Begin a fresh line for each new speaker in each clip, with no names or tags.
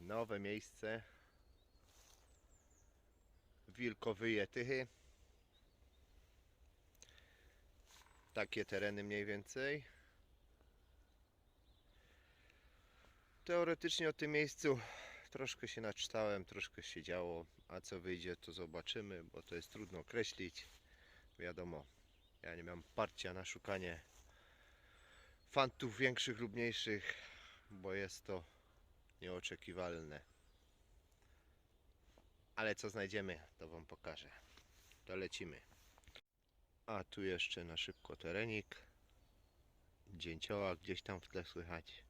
nowe miejsce. Wilkowyje Tychy. Takie tereny mniej więcej. Teoretycznie o tym miejscu troszkę się naczytałem, troszkę się działo, a co wyjdzie to zobaczymy, bo to jest trudno określić. Wiadomo, ja nie mam parcia na szukanie fantów większych lub mniejszych, bo jest to nieoczekiwalne. Ale co znajdziemy, to Wam pokażę. To lecimy. A tu jeszcze na szybko terenik. Dzięcioła gdzieś tam w tle słychać.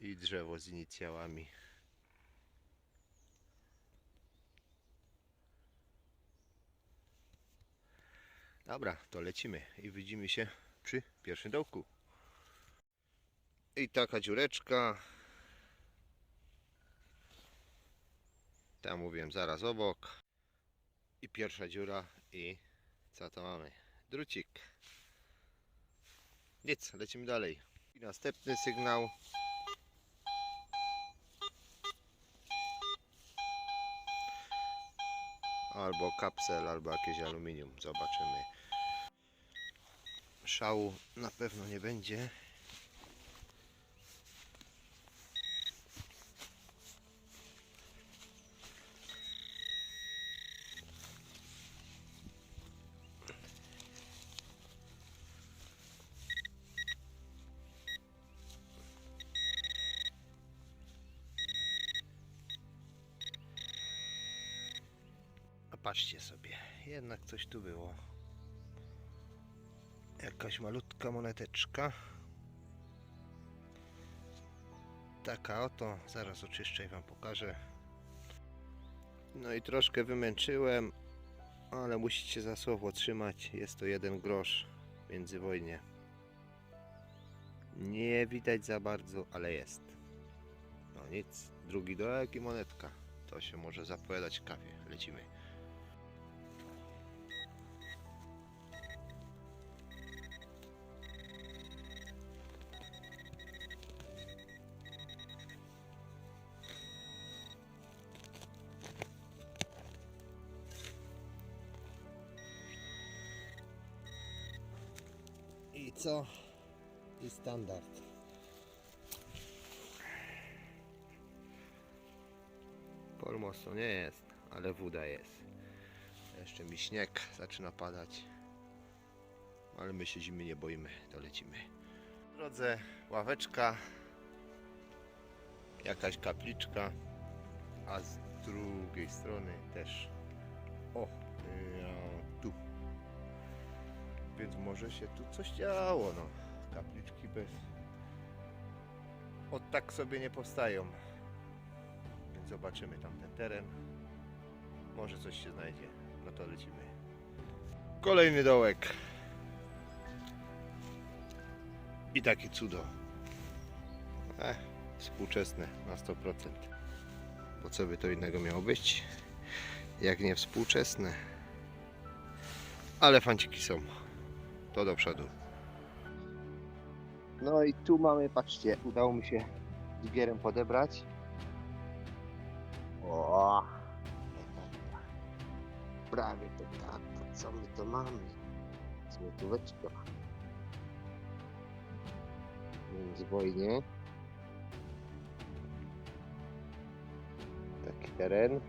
I drzewo z inicjałami. Dobra, to lecimy i widzimy się przy pierwszym dołku. I taka dziureczka. Tam mówiłem zaraz obok. I pierwsza dziura i co to mamy? Drucik. Nic, lecimy dalej. I następny sygnał. Albo kapsel, albo jakieś aluminium. Zobaczymy. Szału na pewno nie będzie. Patrzcie sobie, jednak coś tu było. Jakaś malutka moneteczka. Taka oto, zaraz oczyszczę i Wam pokażę. No i troszkę wymęczyłem, ale musicie za słowo trzymać. Jest to jeden grosz międzywojnie. Nie widać za bardzo, ale jest. No nic, drugi dołek i monetka. To się może zapowiadać kawie. Lecimy. Co? I standard. Polmos to nie jest, ale woda jest. Jeszcze mi śnieg zaczyna padać. Ale my się zimy nie boimy, to lecimy. W drodze ławeczka, jakaś kapliczka, a z drugiej strony też. O, ja. Więc może się tu coś działo, no. Kapliczki bez... Od tak sobie nie powstają. Więc zobaczymy tam ten teren. Może coś się znajdzie. No to lecimy. Kolejny dołek. I takie cudo. Eh, współczesne na 100%. Bo co by to innego miało być? Jak nie współczesne. Ale fanciki są. To do przodu. No i tu mamy, patrzcie, udało mi się dźwigierem podebrać. O! Prawie to tak, co my to mamy? Złotóweczka. Międzywojnie. Taki teren.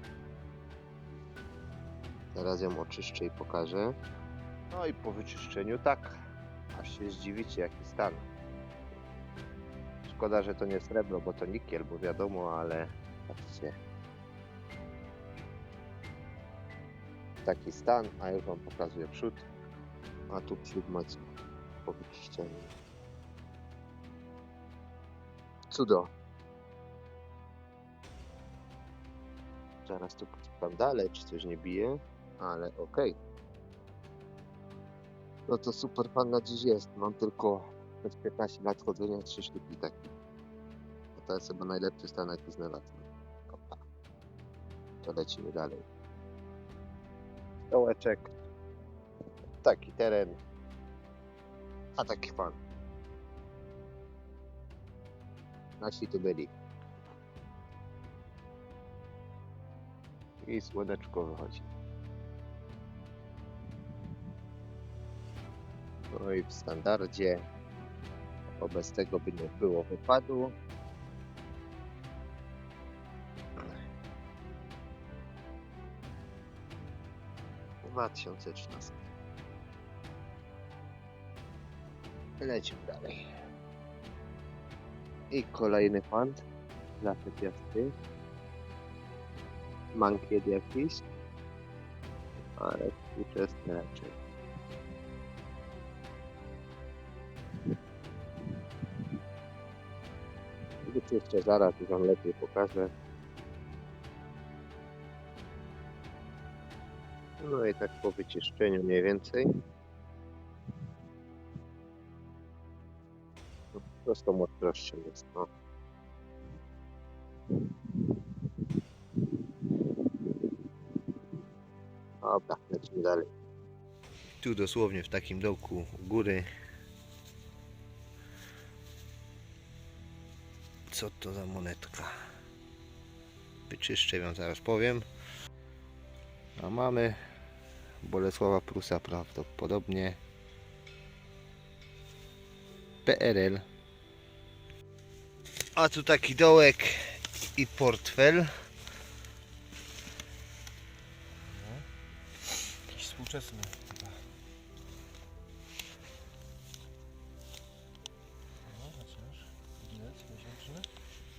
Teraz ją oczyszczę i pokażę. No i po wyczyszczeniu tak, aż się zdziwicie jaki stan. Szkoda, że to nie srebro, bo to nikiel, bo wiadomo, ale patrzcie. Taki stan, a już Wam pokazuję przód. A tu przód macie po wyczyszczeniu. Cudo. Zaraz tu poszukam dalej, czy coś nie bije, ale okej. No to super fan na dziś jest. Mam tylko przez 15 lat chodzenia 3 sztuki takich. To jest chyba najlepszy stan jaki znalazłem. Opa. To lecimy dalej. Dołeczek. Taki teren. A taki fan. Nasi tu byli. I słoneczko wychodzi. No i w standardzie, bo bez tego by nie było wypadu. 2013. Lecimy dalej. I kolejny pand dla te piasty. Mankiet jakiś. Ale współczesny raczej. Wyczyszczę zaraz, już wam lepiej pokażę. No i tak po wyczyszczeniu mniej więcej. No, prostą ostrością jest, no. Dobra, lecimy dalej. Tu dosłownie w takim dołku góry. Co to za monetka? Wyczyszczę ją, zaraz powiem. A mamy Bolesława Prusa prawdopodobnie. PRL. A tu taki dołek i portfel.
Jakiś współczesny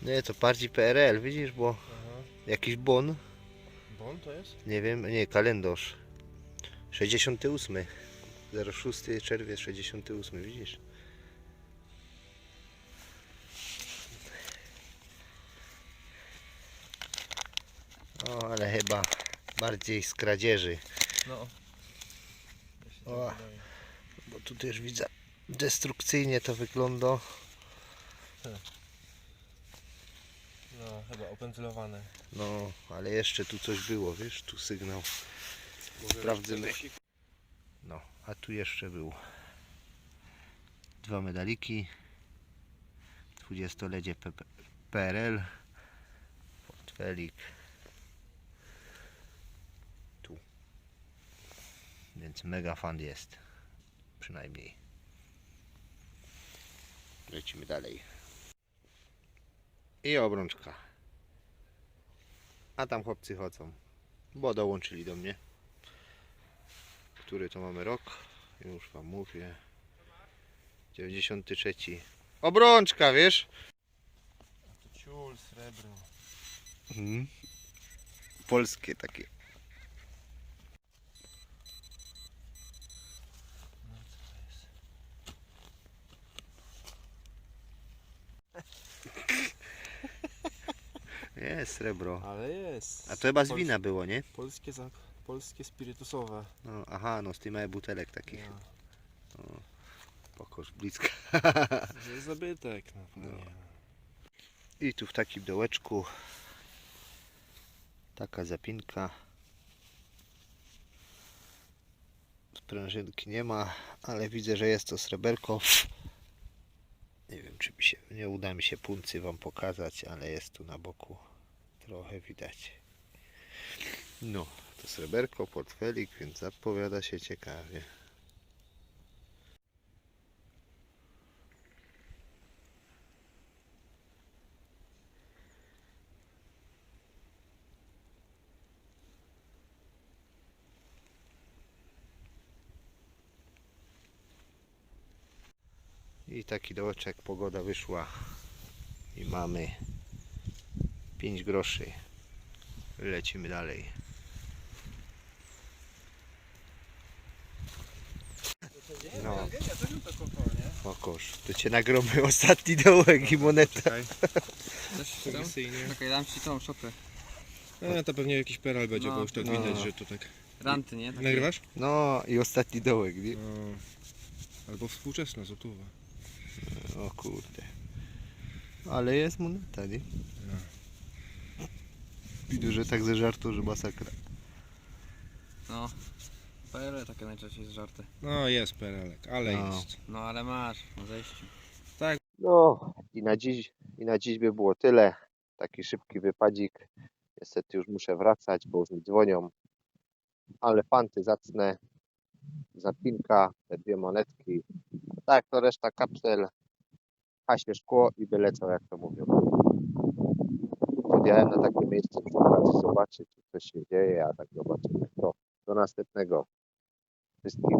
Nie, to bardziej PRL, widzisz, bo
Aha.
jakiś bon,
Bon to jest?
nie wiem, nie, kalendarz. 68. 06 czerwiec 68, widzisz? O, ale chyba bardziej z kradzieży.
No. Ja się tak
O.
wydaje.
Bo tu też widzę destrukcyjnie to wygląda.
No, chyba opędzlowane.
No, ale jeszcze tu coś było, wiesz, tu sygnał. Sprawdzymy. No, a tu jeszcze był. Dwa medaliki. 20-lecie PP PRL. Portfelik. Tu. Więc mega fan jest. Przynajmniej. Lecimy dalej. I obrączka. A tam chłopcy chodzą. Bo dołączyli do mnie. Który to mamy rok? Już wam mówię. 93. Obrączka, wiesz?
A to ciul, srebro.
Mhm. Polskie takie.
No co to jest?
Jest srebro.
Ale jest.
A to chyba z
Pols-
wina było, nie?
Polskie, za... polskie spirytusowe.
No, aha, no z tych małych butelek takich.
Ja.
Pokoż bliska.
To jest zabytek, no panie.
I tu w takim dołeczku taka zapinka. Sprężynki nie ma, ale widzę, że jest to sreberko. Nie wiem, czy mi się, nie uda mi się puncy wam pokazać, ale jest tu na boku trochę widać. No, to sreberko, portfelik, więc zapowiada się ciekawie. I taki dołeczek, pogoda wyszła i mamy 5 groszy. Lecimy dalej. No, okosz. To cię nagromy ostatni dołek i moneta.
Czekaj.
Dam ci tą szopę.
A, to pewnie jakiś peral będzie,
No,
bo już tak
no.
widać, że to tak.
Ranty, nie? Takie-
Nagrywasz?
No i ostatni dołek, nie?
No. Albo współczesna złotówa.
O kurde. Ale jest moneta, nie? Widzę, że tak ze żartu, że masakra.
No. PRL takie najczęściej z żarty.
No jest perelek, ale
No.
jest.
No ale masz, na zejściu.
No i na dziś, i na dziś by było tyle. Taki szybki wypadzik. Niestety już muszę wracać, bo już mi dzwonią. Ale fanty zacne. Zapinka, te dwie monetki. Tak, to reszta kapsel. Haśnie szkło i wylecą, jak to mówią. Podjechałem na takie miejsce okazji zobaczyć, czy coś się dzieje, a tak zobaczymy. To do następnego. Wszystkim